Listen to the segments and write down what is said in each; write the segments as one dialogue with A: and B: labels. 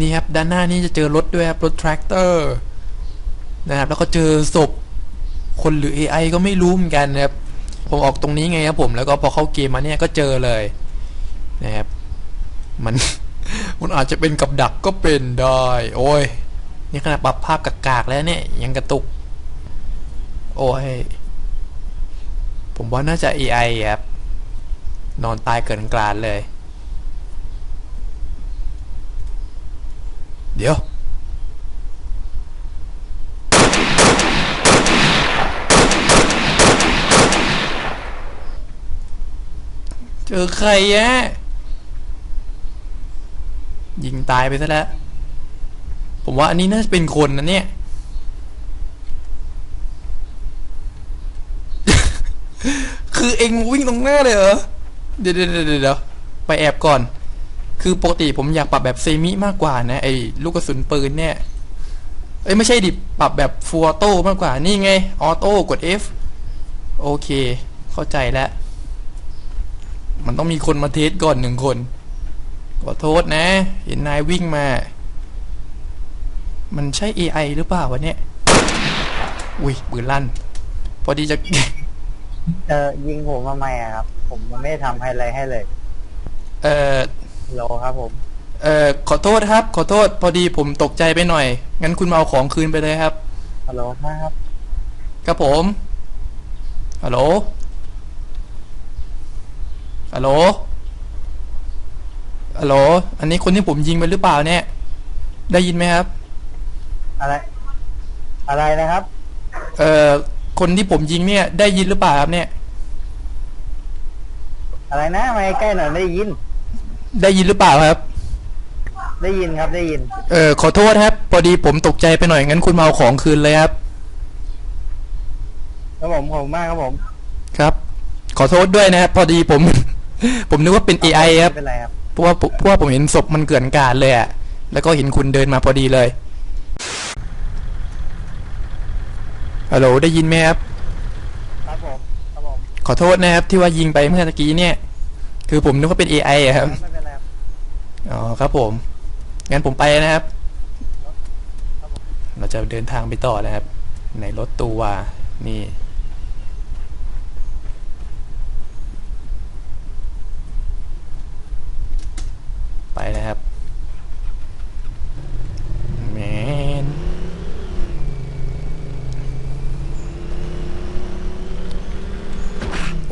A: นี่ครับด้านหน้านี่จะเจอรถด้วยครับรถแทรกเตอร์นะครับแล้วก็เจอศพคนหรือ AI ก็ไม่รู้เหมือนกันนะครับผมออกตรงนี้ไงครับผมแล้วก็พอเข้าเกมมาเนี่ยก็เจอเลยนะครับมันมันอาจจะเป็นกับดักก็เป็นได้ โอ้ย นี่ขนาดปรับภาพกากๆแล้วเนี่ย ยังกระตุก โอ้ย ผมว่าน่าจะ AI ครับ นอนตายเกินกลานเลย เดี๋ยว เจอใครอะยิงตายไปซะแล้ว ผมว่าอันนี้น่าจะเป็นคนนะเนี่ย คือเองวิ่งตรงหน้าเลยเหรอ เดี๋ยวเดี๋ยวเดี๋ยวไปแอบก่อน คือปกติผมอยากปรับแบบเซมิมากกว่านะไอ้ลูกกระสุนปืนเนี่ยเอ้ยไม่ใช่ดิปรับแบบฟูออโต้มากกว่า นี่ไง ออโต้กด F โอเค เข้าใจแล้ว มันต้องมีคนมาเทสก่อนหนึ่งคน ขอโทษนะ เห็นนายวิ่งมา มันใช่ AI หรือเปล่าวะเนี่ย อุ้ยปืนลั่น พอดีจะ
B: เออยิงผมมาใหม่อะครับ ผมยังไม่ได้ทำอะไรให้เลย
A: เอ่อ
B: โลครับผม
A: เอ่อขอโทษครับ ขอโทษพอดีผมตกใจไปหน่อย งั้นคุณมาเอาของคืนไปเลยครับ
B: ฮัลโหลครับ
A: ครับผมฮัลโหลฮัลโหลฮัลโหลอันนี้คนที่ผมยิงไปหรือเปล่าเนี่ย ได้ยินไหมครับ
B: อะไร อะไรนะครับ
A: เอ่อ คนที่ผมยิงเนี่ย ได้ยินหรือเปล่าครับเนี่ย
B: อะไรนะ ไม่ใกล้หน่อยไม่ได้ยิน
A: ได้ยินหรือเปล่าครับ
B: ได้ยินครับได้ยิน
A: เออขอโทษครับพอดีผมตกใจไปหน่อยงั้นคุณมาเอาของคืนเลยครับ
B: ครับผมขอบคุณมากครับผม
A: ครับ ขอโทษด้วยนะครับพอดีผม ผมนึกว่าเป็น AI ครับ
B: ไม่เป็นไรครับ
A: เพราะว่าเพราะว่าผมเห็นศพมันเกลื่อนกลาดเลยอะแล้วก็เห็นคุณเดินมาพอดีเลยฮัลโหลได้ยินไหมครับ
B: ครับผมครับผม
A: ขอโทษนะครับที่ว่ายิงไปเมื่อตะกี้เนี่ย คือผมนึกว่าเป็น AI อะครับ
B: ไม่เป็นไรครับ
A: อ๋อครับผม งั้นผมไปนะครับ เราจะเดินทางไปต่อนะครับ ในรถตัวนี่ ไปนะครับแมน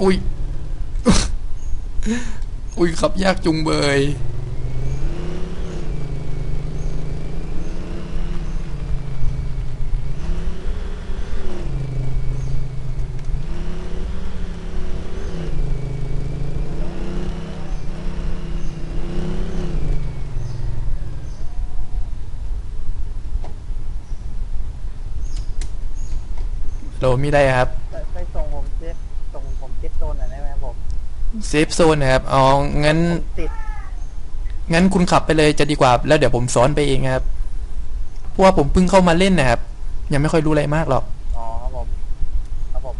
A: อุ้ย อุ้ยขับยากจุงเบย โหลมีอะไรครับ
B: ไปไปส่งผมเจ็บส่งผมเจ็บโซนหน่อยได้ไหมครับผม
A: เซฟโซนนะครับอ๋องั้น
B: ผมติด
A: งั้นคุณขับไปเลยจะดีกว่า แล้วเดี๋ยวผมซ้อนไปเองครับเพราะว่าผมเพิ่งเข้ามาเล่นนะครับ ยังไม่ค่อยรู้อะไรมากหรอก
B: อ๋อครับผมครับผม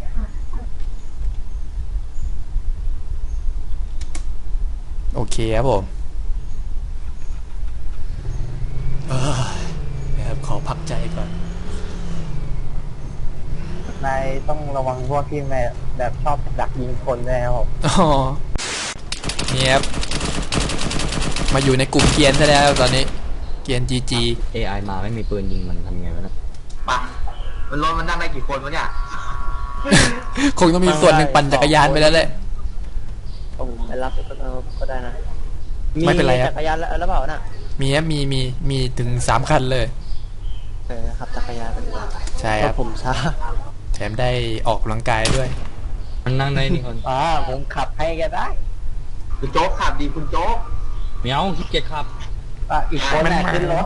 A: โอเคครับผมเอ้ยนะครับ ขอพักใจก่อน
B: นาย ต้องระวังพวกที่แม่แบบชอบดักยิงคนด้วยนะครับผม
A: อ๋อนี่ครับมาอยู่ในกลุ่มเกียนซะแล้วตอนนี้ เกียนจีจี
C: AI มาไม่มีปืนยิงมันทำไงวะเนะ
D: ปะมันรถมันนั่งได้กี่คนวะเนี่ย
A: คงต้องมีส่วนหนึ่งปั่นจักรยานไปแล้วแหละ
B: ผมไปรับก็ก็ได้นะ
A: ไม่เป็นไรครับ
B: จักรยานแล้วแล้วเปล่าน่ะ
A: มีครับมีมีมีถึงสามคันเลย
B: เออขับจักรยานไปดีกว่า
A: ใช่ครับ
B: ผมช้า
A: แถมได้ออกกำลังกายด้วย
C: มันนั่งได้นี่คน
B: อ่าผมขับให้แกได้
D: คุณโจ๊กขับดีคุณโจ๊ก
C: เมียวขี้เกียจขับ
B: อะอีกคน
A: มัน
B: น่ะ
A: มา
B: ขึ้นรถ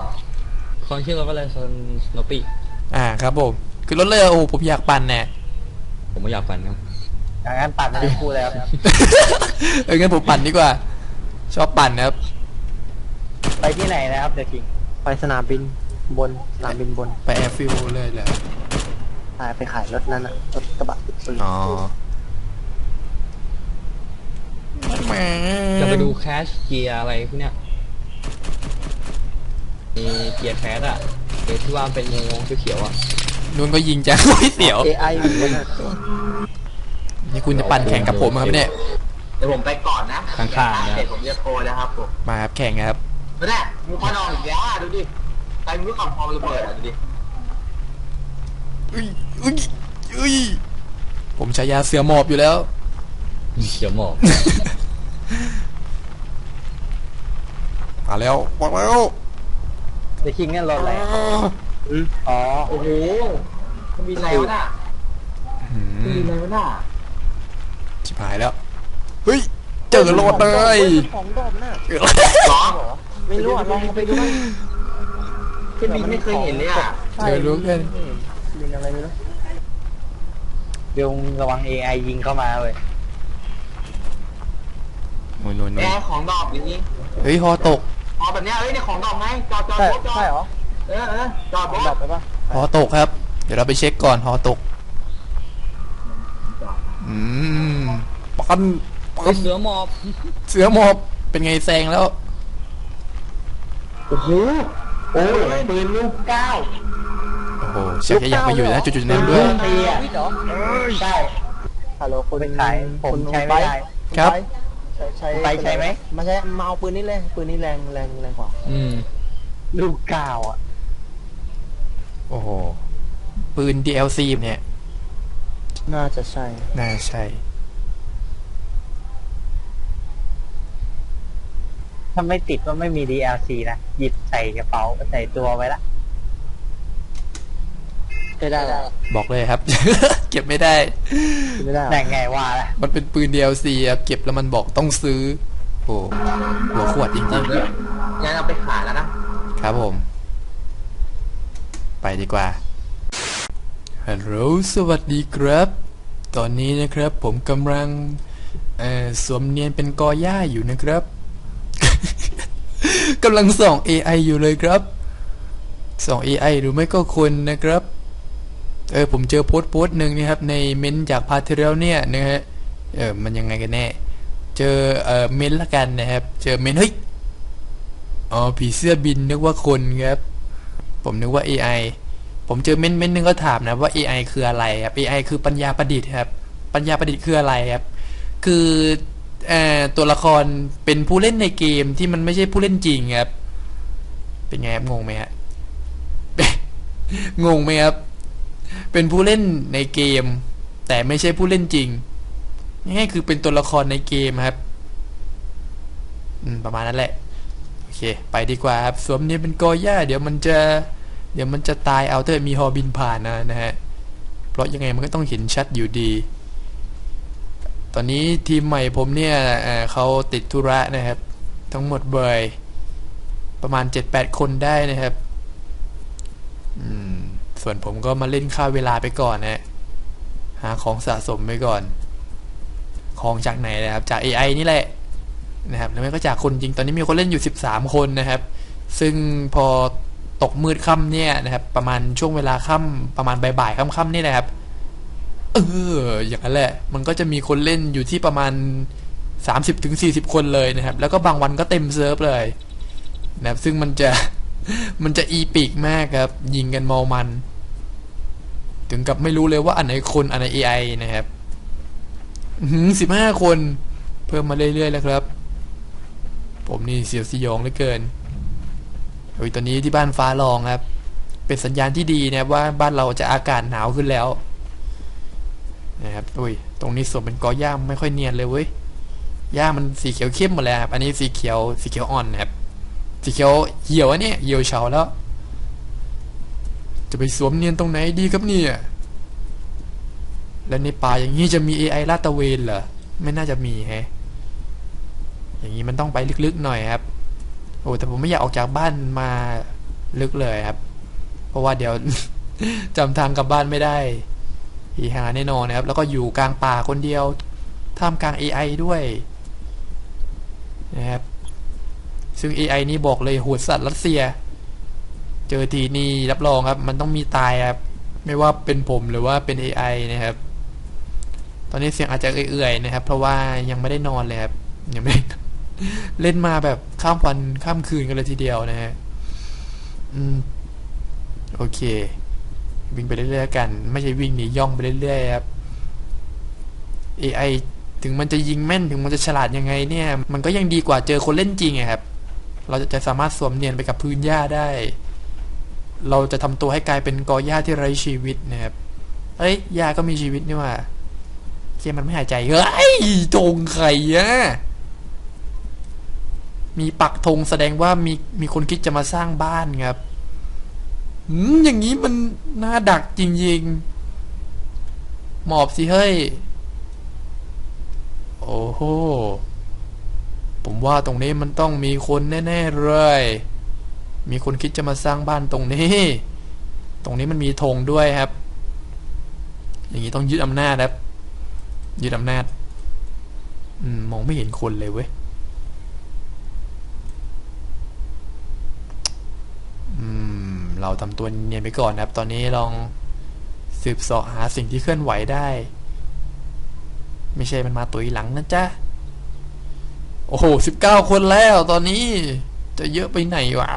C: คนชื่อรถว่าอะไรโซนสโนปี้
A: อ่าครับผมคือรถเลยโอ้ผมอยากปั่นแน่
C: ผมไม่อยากฝันครับ
B: อย่างนั้นปั่นไปคู่แล้วครับ
A: เอองั้นผมปั่นดีกว่า ชอบปั่นนะครับ
B: ไปที่ไหนนะครับเดอะคิงไปสนามบินบนสนามบินบน
A: ไปแอร์ฟิลเลยแหละ
B: พาไปขายรถนั่นน่ะรถกระบะติดปืน
A: อ๋อแหม
C: จะไปดูแคชเกียร์อะไรพวกเนี้ยมีเกียร์แคสอะเกียร์ที่ว่าเป็นงงๆเขียวๆอะ
A: นุ่นก็ยิงจังโอ้ยเสียว
B: AI เหมือนกันอะ
A: นี่คุณจะปั่นแข่งกับผมครับเนี่ย
D: เดี๋ยวผมไปก่อนนะ
C: ข้างๆนะ
D: เดี๋ยวผมจะโทรนะครับผม
A: มาครับแข่งครับ
D: ไม่ได้มูควันออกอีกแล้วอะดูดิใครไม่รู้ขับพอระเบิดอะดูดิ
A: อุ้ยอุ้ยอุ้ยผมใช้ยาเสือหมอบอยู่แล้ว
C: เขียวหมอก
A: มาแล้วมาแล้ว
B: เดอะคิงเนี่ยรถอะไรอะอ๋อ
D: โอ้โหมันมีอะไรวะน่ะ
A: อื
D: มันมี
A: ม
D: อะไรวะน่ะ
A: ชิบหายแล้ว เฮ้ย เจอโรดเลย
B: ของดอมน่ะ
D: หรอ
B: ไม่รู้อะลองไปดูบ้าง
D: พี่บิ๊กไม่เคยเห็นเลยอะ
A: เจอรู้กัน
B: ยิงอะไรไม่รู้เดี๋ยวระวัง AI ยิงเข้ามาเลย
A: โน่นโน่น
D: แอ
A: โน่น
D: ร์ของดอกอย่างนี้
A: เฮ้ยฮอตก
D: อ๋อแบบเนี้ยเอ้ยเนี่ยของดอกไงจอดจอด
B: ใช่
D: รถจอด
B: ใช่เหรอ
D: เออเออจอดร
B: ดับ
D: ถ
B: ไปปะ
A: ฮอตกครับ เดี๋ยวเราไปเช็คก่อนฮอตก อืมปันปั
C: เฮ้
A: น
C: ยเสือหมอบ
A: เสือหมอบเป็นไงแซงแล้ว
D: โอ้โหโอ้ยปืนลูกเก้า
A: โอ้โหชักจะอยากไปอยู่นะจุดๆนั้นด้วย
B: ตีอะเหรอใช่ฮัลโหลคุณขายผมใช้ไม่ได้
A: ครับ
B: ใช้ใช้ไปใช้ไหมมาใช้มาเอาปืนนี้เลยปืนนี้แรงแรงแรงกว่า
C: อืม
B: ลูกกาวอะ
A: โอ้โห ปืน DLC เนี่ย
B: น่าจะใช่
A: น่าใช่
B: ถ้าไม่ติดว่าไม่มี DLC นะ หยิบใส่กระเป๋าใส่ตัวไว้ละ ไม่ได้แล้ว
A: บอกเลยครับ เก็บไม่ได้
B: ไม่ได้แต่ไงว่าล่ะ
A: มันเป็นปืน DLC ครับเก็บแล้วมันบอกต้องซื้อ โอ้หัวขวดจริง
D: งั้นเอาไปขายแล้วนะ
A: ๆ ครับผม ไปดีกว่าฮัลโหลสวัสดีครับ ตอนนี้นะครับผมกำลังเอ่อสวมเนียนเป็นกอหญ้าอยู่นะครับ กำลังส่อง AI อยู่เลยครับ ส่อง AI หรือไม่ก็คนนะครับ เออผมเจอโพสต์โพสต์หนึ่งนะครับในเม้นต์จากพาร์ทที่แล้วเนี่ยนะฮะเออมันยังไงกันแน่ เจอเอ่อเม้นต์ละกันนะครับ เจอเม้นต์เฮ้ยอ๋อผีเสื้อบินนึกว่าคนครับ ผมนึกว่า AI ผมเจอเม้นต์เม้นต์หนึงก็ถามนะว่า AI คืออะไรครับ AI คือปัญญาประดิษฐ์ครับ ปัญญาประดิษฐ์คืออะไรครับ คือเอ่อตัวละครเป็นผู้เล่นในเกมที่มันไม่ใช่ผู้เล่นจริงครับ เป็นไงครับงงไหมฮะงงไหมครับ เป็นผู้เล่นในเกม แต่ไม่ใช่ผู้เล่นจริงง่ายๆคือเป็นตัวละครในเกมครับประมาณนั้นแหละ โอเค ไปดีกว่าครับ สวมเนี่ยเป็นกอหญ้าเดี๋ยวมันจะ เดี๋ยวมันจะตายเอาเถอะมีฮอบินผ่านนะนะฮะ เพราะยังไงมันก็ต้องเห็นชัดอยู่ดี ตอนนี้ทีมใหม่ผมเนี่ยเเขาติดธุระนะครับ ทั้งหมดเบยประมาณ 7-8 คนได้นะครับ อืม ส่วนผมก็มาเล่นค่าเวลาไปก่อนนะหาของสะสมไปก่อน ของจากไหนนะครับ จาก AI นี่แหละนะครับแล้วไม่ก็จากคนจริงตอนนี้มีคนเล่นอยู่ 13 คนนะครับ ซึ่งพอตกมืดค่ำเนี่ยนะครับ ประมาณช่วงเวลาค่ำประมาณบ่ายๆค่ำๆนี่นะครับเอออย่างนั้นแหละ มันก็จะมีคนเล่นอยู่ที่ประมาณ 30-40ถึงคนเลยนะครับ แล้วก็บางวันก็เต็มเซิร์ฟเลยนะครับซึ่งมันจะมันจะอีปิกมากครับ ยิงกันมอมัน ถึงกับไม่รู้เลยว่าอันไหนคนอันไหน AI นะครับสิบห้าคน เพิ่มมาเรื่อยๆแล้วครับ ผมนี่เสียวสยองเหลือเกินโอ้ยตอนนี้ที่บ้านฟ้าร้องครับ เป็นสัญญาณที่ดีนะว่าบ้านเราจะอากาศหนาวขึ้นแล้วนะครับอุ้ยตรงนี้สวมเป็นกอหญ้าไม่ค่อยเนียนเลยเว้ยหญ้ามันสีเขียวเข้มหมดแล้วครับอันนี้สีเขียวสีเขียวอ่อนนะครับสีเขียวเหี่ยวอันนี้เหี่ยวเฉาแล้ว จะไปสวมเนียนตรงไหนดีครับเนี่ย แล้วในป่าอย่างนี้จะมี AI ลาดตะเวนเหรอ ไม่น่าจะมีแฮะ อย่างนี้มันต้องไปลึกๆหน่อยครับ โอ้แต่ผมไม่อยากออกจากบ้านมาลึกเลยครับ เพราะว่าเดี๋ยว จำทางกลับบ้านไม่ได้อีหาแน่นอนนะครับ แล้วก็อยู่กลางป่าคนเดียว ท่ามกลาง AI ด้วยนะครับ ซึ่ง AI นี่บอกเลยโหดสัตว์รัสเซีย เจอทีนี่รับรองครับ มันต้องมีตายครับ ไม่ว่าเป็นผมหรือว่าเป็น AI นะครับ ตอนนี้เสียงอาจจะเอื่อยๆนะครับ เพราะว่ายังไม่ได้นอนเลยครับยังไม่เล่นมาแบบข้ามวันข้ามคืนกันเลยทีเดียวนะฮะอืมโอเค วิ่งไปเรื่อยๆกัน ไม่ใช่วิ่งหนีย่องไปเรื่อยๆครับ AI ถึงมันจะยิงแม่นถึงมันจะฉลาดยังไงเนี่ย มันก็ยังดีกว่าเจอคนเล่นจริงอะครับ เราจะจะสามารถสวมเนียนไปกับพื้นหญ้าได้ เราจะทำตัวให้กลายเป็นกอหญ้าที่ไร้ชีวิตนะครับ เอ้ยหญ้าก็มีชีวิตนี่ว่าเจมันไม่หายใจ เฮ้ยธงไข่อะมีปักธงแสดงว่ามีมีคนคิดจะมาสร้างบ้านครับอืมอย่างนี้มันน่าดักจริงๆ หมอบสิเฮ้ย โอ้โห ผมว่าตรงนี้มันต้องมีคนแน่ ๆ เลย มีคนคิดจะมาสร้างบ้านตรงนี้ ตรงนี้มันมีธงด้วยครับ อย่างนี้ต้องยึดอำนาจครับ ยึดอำนาจอมมองไม่เห็นคนเลยเว้ยเราทำตัวเนียนไปก่อนนะครับ ตอนนี้ลองสืบสาะหาสิ่งที่เคลื่อนไหวได้ ไม่ใช่มันมาตุยหลังนะจ๊ะ โอ้โหสิบเก้าคนแล้วตอนนี้จะเยอะไปไหนวะ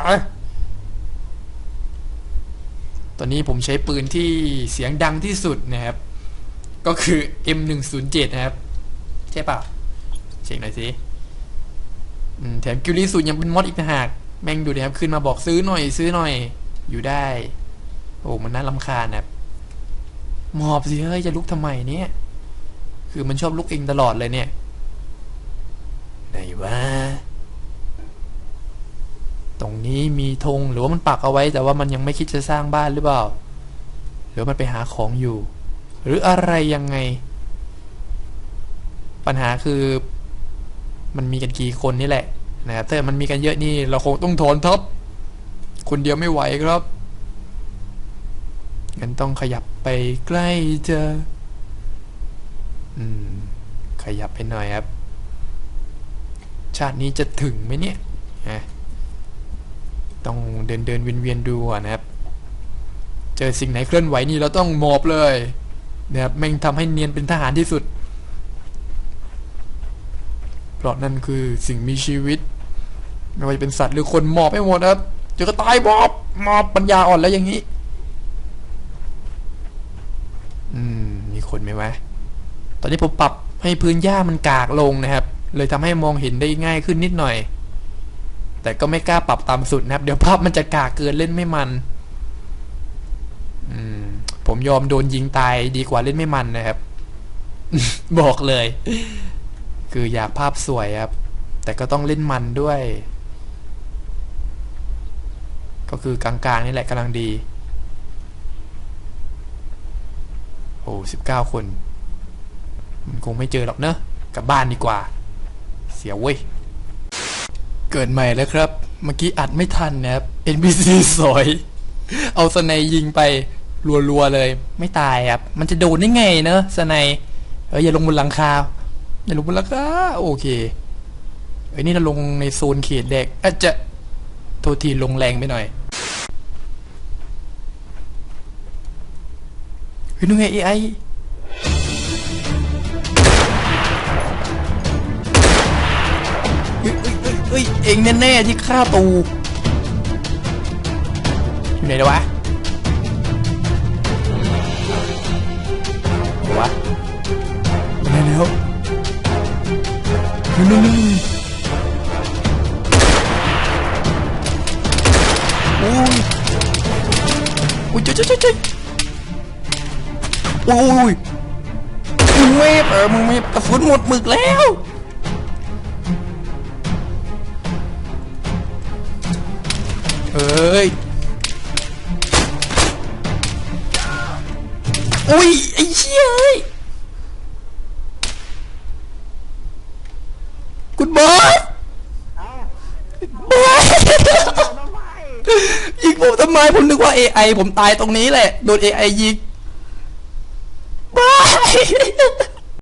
A: ตอนนี้ผมใช้ปืนที่เสียงดังที่สุดนะครับ ก็คือ M107 นะครับ ใช่เปล่าเช็คหน่อยสิแถมกิลลี่สูตรยังเป็นมอดอีกต่างหาก แม่งดูดิครับ ขึ้นมาบอกซื้อหน่อย ซื้อหน่อย อยู่ได้ โอ้มันน่าลำคาญนะครับหมอบสิเฮ้ยจะลุกทำไมเนี่ย คือมันชอบลุกเองตลอดเลยเนี่ย ไหนวะ นี้มีธงหรือว่ามันปักเอาไว้ แต่ว่ามันยังไม่คิดจะสร้างบ้านหรือเปล่า หรือมันไปหาของอยู่ หรืออะไรยังไง ปัญหาคือมันมีกันกี่คนนี่แหละนะครับถ้ามันมีกันเยอะนี่ เราคงต้องถอนทับคนเดียวไม่ไหวครับงั้นต้องขยับไปใกล้เจออืม ขยับไปหน่อยครับ ชาตินี้จะถึงไหมเนี่ยฮะ ต้องเดินเดินเวียนเวียนดูนะครับ เจอสิ่งไหนเคลื่อนไหวนี่เราต้องหมอบเลยนะครับแม่งทำให้เนียนเป็นทหารที่สุด เพราะนั่นคือสิ่งมีชีวิต ไม่ว่าจะเป็นสัตว์หรือคนหมอบไม่หมดครับเจอก็ตายหมอบหมอบปัญญาอ่อนแล้วอย่างนี้ อืม มีคนไหมวะตอนนี้ผมปรับให้พื้นหญ้ามันกากลงนะครับ เลยทำให้มองเห็นได้ง่ายขึ้นนิดหน่อย แต่ก็ไม่กล้าปรับตามสุดนะครับ เดี๋ยวภาพมันจะกากเกินเล่นไม่มัน อืม ผมยอมโดนยิงตายดีกว่าเล่นไม่มันนะครับ บอกเลย คืออยากภาพสวยครับ แต่ก็ต้องเล่นมันด้วย ก็คือกลางๆนี่แหละกำลังดีโอ้สิบเก้าคน มันคงไม่เจอหรอกเนอะกลับบ้านดีกว่า เสียเว้ย เกิดใหม่แล้วครับ เมื่อกี้อัดไม่ทันนะครับ NPC สอย เอาสไนยิงไปรัวๆเลย ไม่ตายครับ มันจะโดนได้ไงเนอะสไนเอออย่าลงบนหลังคาอย่าลงบนหลังคาโอเคเอ้ยนี่เราลงในโซนเขตแดกอาจจะโทษทีลงแรงไปหน่อยเฮ้ยนู่นไง AI เฮ้ย เองแน่ๆที่ฆ่าตู อยู่ไหนวะวะอยู่ไหนแล้วนู่นนู่นโอ้ยโอ้ยเจ๊เจ๊เจ๊เจ๊โอ้ยมึงเวฟเออมึงเวฟกระสุนหมดหมึกแล้ว เอ้ย อุ้ย ไอ้เชี่ยเอ้ยคุณบอสบอสยิงผมทำไม ผมนึกว่า AI ผมตายตรงนี้แหละ โดน AI ยิงบอส